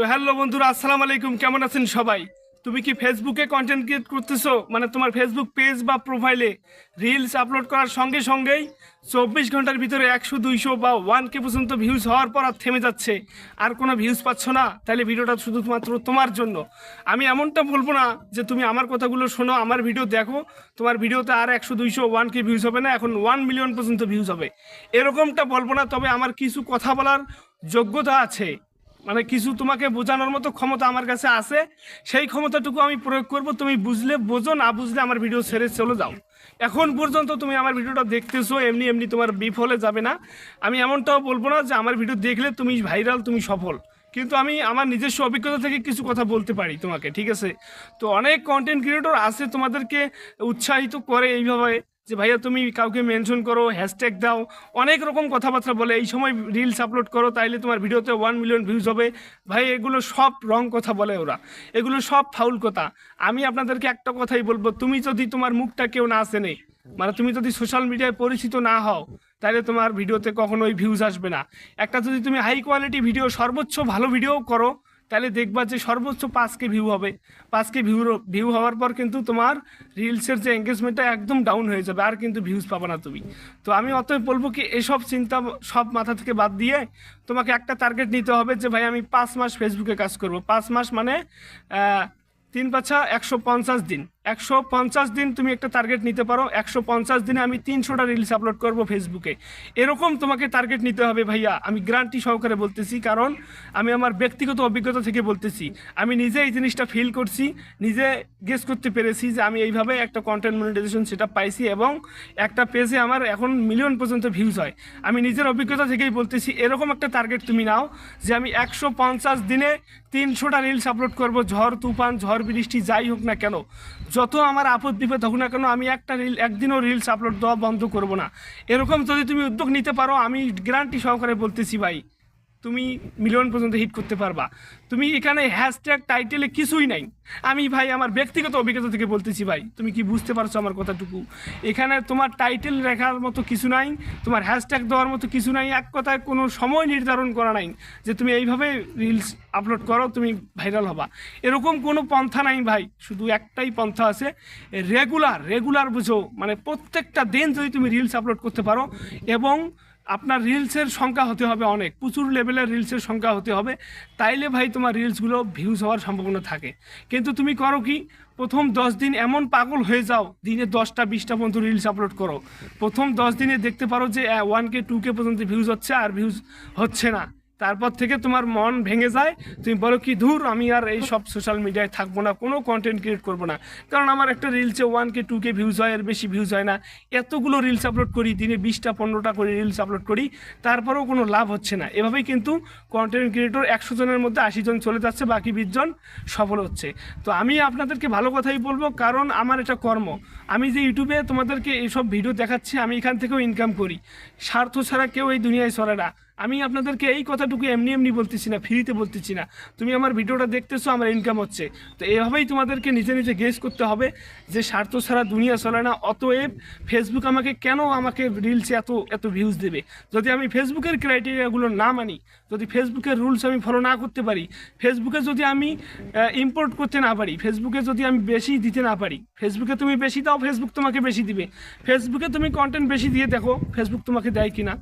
তো হ্যালো বন্ধুরা, আসসালামু আলাইকুম, কেমন আছেন সবাই? তুমি কি ফেসবুকে কন্টেন্ট ক্রিয়েট করতেছো? মানে তোমার ফেসবুক পেজ বা প্রোফাইলে রিলস আপলোড করার সঙ্গে সঙ্গেই চব্বিশ ঘণ্টার ভিতরে একশো, দুইশো বা ওয়ান কে পর্যন্ত ভিউজ হওয়ার পর আর থেমে যাচ্ছে। আর কোনো ভিউজ পাচ্ছ না? তাহলে ভিডিওটা শুধুমাত্র তোমার জন্য। আমি এমনটা বলব না যে তুমি আমার কথাগুলো শোনো, আমার ভিডিও দেখো। তোমার ভিডিওতে আর একশো, দুইশো ওয়ান কে ভিউজ হবে না, এখন ওয়ান মিলিয়ন পর্যন্ত ভিউজ হবে। এরকমটা বলব না, তবে আমার কিছু কথা বলার যোগ্যতা আছে। মানে কিছু তোমাকে বোঝানোর মতো ক্ষমতা আমার কাছে আছে। সেই ক্ষমতাটুকু আমি প্রয়োগ করব। তুমি বুঝলে, বোঝো, না বুঝলে আমার ভিডিও ছেড়ে চলে যাও। এখন পর্যন্ত তুমি আমার ভিডিওটা দেখতেছো, এমনি এমনি তোমার বিফলে যাবে না। আমি এমনটাও বলব না যে আমার ভিডিও দেখলে তুমি ভাইরাল, তুমি সফল। কিন্তু আমি আমার নিজস্ব অভিজ্ঞতা থেকে কিছু কথা বলতে পারি তোমাকে, ঠিক আছে? তো অনেক কন্টেন্ট ক্রিয়েটর আছে তোমাদেরকে উৎসাহিত করে এইভাবে। যে ভাইয়া তুমি কাউকে মেনশন করো হ্যাশট্যাগ দাও, অনেক রকম কথাবার্তা বলে, এই সময় রিলস আপলোড করো, তাইলে তোমার ভিডিওতে ওয়ান মিলিয়ন ভিউজ হবে। ভাই, এগুলো সব রং কথা বলে ওরা। এগুলো সব ফাউল কথা। আমি আপনাদেরকে একটা কথাই বলব, তুমি যদি তোমার মুখটা কেউ না চেনে মানে তুমি যদি সোশ্যাল মিডিয়ায় পরিচিত না হও তাহলে তোমার ভিডিওতে কখনোই ভিউজ আসবে না। একটা যদি তুমি হাই কোয়ালিটি ভিডিও সর্বোচ্চ ভালো ভিডিও করো তাহলে দেখবা যে সর্বোচ্চ পাঁচকে ভিউ হবে। পাঁচকে ভিউ ভিউ হওয়ার পর কিন্তু তোমার রিলসের যে এঙ্গেজমেন্টটা একদম ডাউন হয়ে যাবে, আর কিন্তু ভিউজ পাবে না তুমি। তো আমি অতএব বলব কি, এসব চিন্তা সব মাথা থেকে বাদ দিয়ে তোমাকে একটা টার্গেট নিতে হবে যে ভাই আমি পাঁচ মাস ফেসবুকে কাজ করব। পাঁচ মাস মানে তিন পাঁচা একশো পঞ্চাশ দিন। একশো পঞ্চাশ দিন তুমি একটা টার্গেট নিতে পারো, একশো পঞ্চাশ দিনে আমি তিনশোটা রিলস আপলোড করব ফেসবুকে এরকম তোমাকে টার্গেট নিতে হবে ভাইয়া, আমি গ্রান্টি সহকারে বলতেছি, কারণ আমি আমার ব্যক্তিগত অভিজ্ঞতা থেকে বলতেছি। আমি নিজে এই জিনিসটা ফিল করছি, নিজে গেস করতে পেরেছি যে আমি এইভাবে একটা কন্টেন্ট মনিটাইজেশন সেটা পাইছি এবং একটা পেজে আমার এখন মিলিয়ন পর্যন্ত ভিউজ হয়। আমি নিজের অভিজ্ঞতা থেকেই বলতেছি, এরকম একটা টার্গেট তুমি নাও যে আমি একশো পঞ্চাশ দিনে তিনশোটা রিলস আপলোড করব, ঝড়, তুফান, ঝড়, বৃষ্টি, যাই হোক না কেন। যত আমার আপদ দিবে তখন না কেন, আমি একটা রিল একদিনও রিলস আপলোড দেওয়া বন্ধ করব না। এরকম যদি তুমি উদ্যোগ নিতে পারো, আমি গ্যারান্টি সহকারে বলতেছি ভাই। তুমি মিলিয়ন পর্যন্ত হিট করতে পারবা। তুমি এখানে হ্যাশট্যাগ টাইটেলে কিছুই নাই। আমি ভাই আমার ব্যক্তিগত অভিজ্ঞতা থেকে বলতেছি ভাই, তুমি কি বুঝতে পারছ আমার কথাটুকু? এখানে তোমার টাইটেল লেখার মতো কিছু নাই, তোমার হ্যাশট্যাগ দেওয়ার মতো কিছু নাই, এক কথায় কোনো সময় নির্ধারণ করা নাই যে তুমি এইভাবে রিলস আপলোড করো, তুমি ভাইরাল হবা। এরকম কোনো পন্থা নাই ভাই, শুধু একটাই পন্থা আছে রেগুলার রেগুলার বুঝো। মানে প্রত্যেকটা দিন যদি তুমি রিলস আপলোড করতে পারো এবং আপনার রিলসের সংখ্যা হতে হবে অনেক। প্রচুর লেভেলের রিলসের সংখ্যা হতে হবে। তাইলে ভাই তোমার রিলসগুলো ভিউজ হওয়ার সম্ভাবনা থাকে। কিন্তু তুমি করো কি? প্রথম দশ দিন এমন পাগল হয়ে যাও, দিনে দশটা, বিশটা পর্যন্ত রিলস আপলোড করো। প্রথম দশ দিনে দেখতে পারো যে ওয়ান কে টু কে পর্যন্ত ভিউজ হচ্ছে আর ভিউজ হচ্ছে না। তারপর থেকে তোমার মন ভেঙে যায়। তুমি বলো কি, ধুর, আমি আর এই সব সোশ্যাল মিডিয়ায় থাকব না, কোনো কন্টেন্ট ক্রিয়েট করব না। কারণ আমার একটা রিলসে one K two K views হয়, এর বেশি ভিউজ হয় না। এতগুলো রিলস আপলোড করি, দিনে বিশটা, পনেরোটা করে রিলস আপলোড করি, তারপরেও কোনো লাভ হচ্ছে না। এভাবেই কিন্তু কন্টেন্ট ক্রিয়েটর একশো জনের মধ্যে আশি জন চলে যাচ্ছে, বাকি বিশ জন সফল হচ্ছে। তো আমি আপনাদেরকে ভালো কথাই বলব, কারণ আমার এটা কর্ম। আমি যে ইউটিউবে তোমাদেরকে এইসব ভিডিও দেখাচ্ছি, আমি এখান থেকেও ইনকাম করি। স্বার্থ ছাড়া কেউ এই দুনিয়ায় চলে না। আমি আপনাদেরকে এই কথাটুকু এমনি এমনি বলতেছি না, ফ্রিতে বলতেছি না। তুমি আমার ভিডিওটা দেখতেছো, আমার ইনকাম হচ্ছে। তো এভাবেই তোমাদেরকে নিজে নিজে গেস করতে হবে যে স্বার্থ ছাড়া দুনিয়া চলে না। অতএব ফেসবুক আমাকে কেন আমাকে রিলসে এত এত ভিউজ দেবে? যদি আমি ফেসবুকের ক্রাইটেরিয়াগুলো না মানি, যদি ফেসবুকের রুলস আমি ফলো না করতে পারি ফেসবুকে যদি আমি ইম্পোর্ট করতে না পারি ফেসবুকে যদি আমি বেশি দিতে না পারি ফেসবুকে তুমি বেশি দাও ফেসবুক তোমাকে বেশি দিবে। ফেসবুকে তুমি কন্টেন্ট বেশি দিয়ে দেখো ফেসবুক তোমাকে দেয় কিনা।